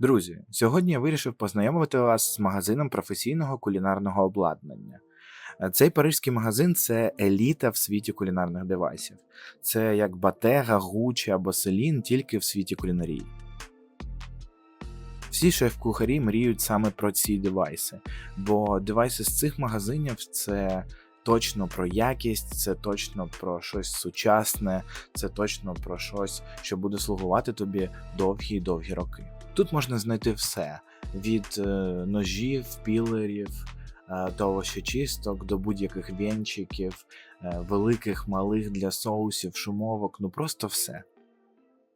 Друзі, сьогодні я вирішив познайомити вас з магазином професійного кулінарного обладнання. Е, Цей парижський магазин це еліта в світі кулінарних девайсів. Це як Батега, Гучі або Селін, тільки в світі кулінарії. Всі шеф-кухарі мріють саме про ці девайси, бо девайси з цих магазинів це точно про якість, це точно про щось сучасне, це точно про щось, що буде слугувати тобі довгі і довгі роки. Тут можна знайти все: від е, ножів, пілерів е, до овощечисток, до будь-яких венчиків, е, великих, малих для соусів, шумовок, ну просто все.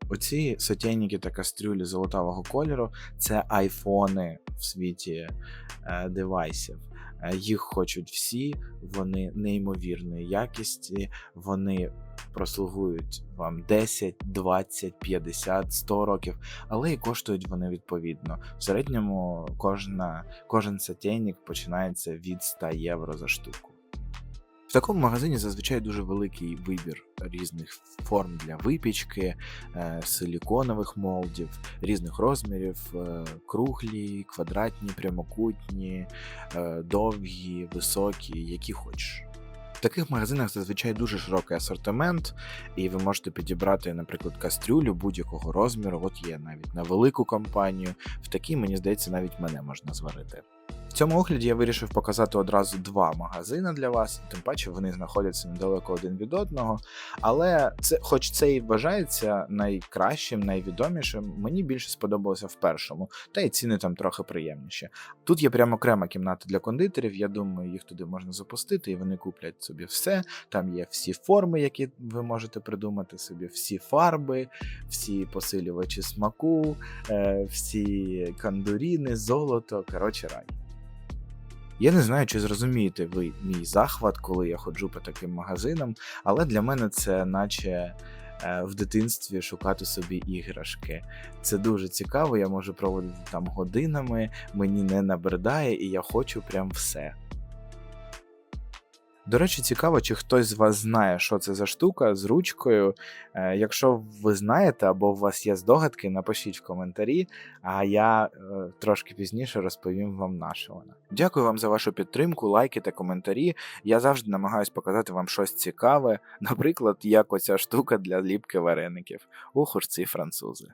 Оці сотейники та кастрюлі золотавого кольору це айфони в світі е, девайсів. Е, Їх хочуть всі, вони неймовірної якісті, вони прослугують вам 10, 20, 50, 100 років, але і коштують вони відповідно. В середньому кожна, кожен сотейник починається від 100 євро за штуку. Такому магазині зазвичай дуже великий вибір різних форм для випічки, е, силіконових молдів, різних розмірів, е, круглі, квадратні, прямокутні, е, довгі, високі, які хочеш. Таких магазинах зазвичай дуже широкий асортимент, і ви можете підібрати, наприклад, кастрюлю будь-якого розміру. От є навіть на велику компанію. В такій, мені здається, навіть мене можна зварити. В цьому огляді я вирішив показати одразу два магазини для вас, тим паче вони знаходяться недалеко один від одного. Але це, хоч це і вважається найкращим, найвідомішим, мені більше сподобалося в першому, та й ціни там трохи приємніші. Тут є прямо окрема кімната для кондитерів. Я думаю, їх туди можна запустити, і вони куплять собі все. Там є всі форми, які ви можете придумати собі, всі фарби, всі посилювачі смаку, е, всі кандуріни, золото. Коротше, рай. Я не знаю, чи зрозумієте ви мій захват, коли я ходжу по таким магазинам, але для мене це наче е, в дитинстві шукати собі іграшки. Це дуже цікаво, я можу проводити там годинами, мені не набридає, і я хочу прям все. До речі, цікаво, чи хтось з вас знає, що це за штука з ручкою. Е, якщо ви знаєте або у вас є здогадки, напишіть в коментарі, а я е, трошки пізніше розповім вам на що вона. Дякую вам за вашу підтримку, лайки та коментарі. Я завжди намагаюсь показати вам щось цікаве, наприклад, як оця штука для ліпки вареників. Ох уж ці французи.